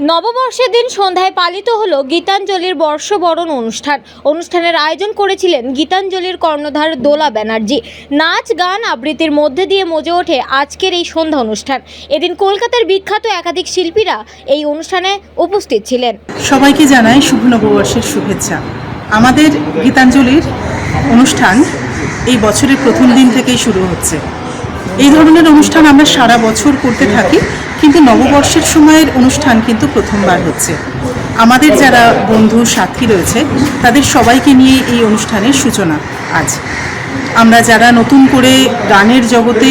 নববর্ষের দিন সন্ধ্যায় পালিত হল গীতাঞ্জলির বর্ষবরণ অনুষ্ঠান। অনুষ্ঠানের আয়োজন করেছিলেন গীতাঞ্জলির কর্ণধার দোলা ব্যানার্জি। নাচ, গান আবৃত্তির মধ্যে দিয়ে মজে ওঠে আজকের এই সন্ধ্যা অনুষ্ঠান। এদিন কলকাতার বিখ্যাত একাধিক শিল্পীরা এই অনুষ্ঠানে উপস্থিত ছিলেন। সবাইকে জানাই শুভ নববর্ষের শুভেচ্ছা। আমাদের গীতাঞ্জলির অনুষ্ঠান এই বছরের প্রথম দিন থেকেই শুরু হচ্ছে। এই ধরনের অনুষ্ঠান আমরা সারা বছর করতে থাকি, কিন্তু নববর্ষের সময়ের অনুষ্ঠান কিন্তু প্রথমবার হচ্ছে। আমাদের যারা বন্ধু, সাথী রয়েছে, তাদের সবাইকে নিয়ে এই অনুষ্ঠানের সূচনা আজ। আমরা যারা নতুন করে গানের জগতে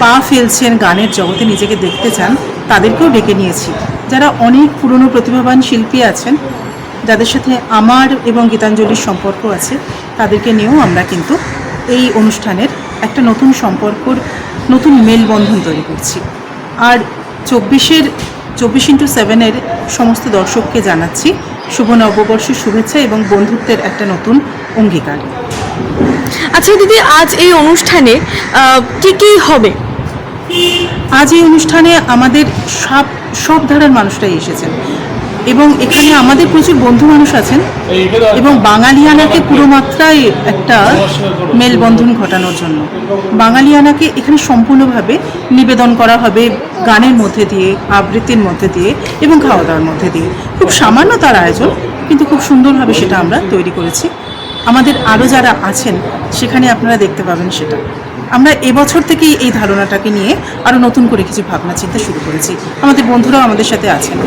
পা ফেলছেন, গানের জগতে নিজেকে দেখতে চান, তাদেরকেও ডেকে নিয়েছি। যারা অনেক পুরনো প্রতিভাবান শিল্পী আছেন, যাদের সাথে আমার এবং গীতাঞ্জলির সম্পর্ক আছে, তাদেরকে নিয়েও আমরা কিন্তু এই অনুষ্ঠানের একটা নতুন সম্পর্কর নতুন মেলবন্ধন তৈরি করছি। আর চব্বিশের চব্বিশ ইন্টু সেভেনের সমস্ত দর্শককে জানাচ্ছি শুভ নববর্ষের শুভেচ্ছা এবং বন্ধুত্বের একটা নতুন অঙ্গীকার। আচ্ছা দিদি আজ এই অনুষ্ঠানে কি কি হবে? আজ এই অনুষ্ঠানে আমাদের সব সব ধারার মানুষরাই এসেছেন। এবং এখানে আমাদের প্রচুর বন্ধু মানুষ আছেন এবং বাঙালিয়ানাকে পুরো মাত্রায় একটা মেলবন্ধন ঘটানোর জন্য। বাঙালিয়ানাকে এখানে সম্পূর্ণভাবে নিবেদন করা হবে গানের মধ্যে দিয়ে, আবৃত্তির মধ্যে দিয়ে এবং খাওয়া দাওয়ার মধ্যে দিয়ে। খুব সামান্য তার আয়োজন, কিন্তু খুব সুন্দরভাবে সেটা আমরা তৈরি করেছি। আমাদের আরও যারা আছেন, সেখানে আপনারা দেখতে পাবেন সেটা। আমরা এবছর থেকেই এই ধারণাটাকে নিয়ে আরও নতুন করে কিছু ভাবনা চিন্তা শুরু করেছি। আমাদের বন্ধুরাও আমাদের সাথে আছেন।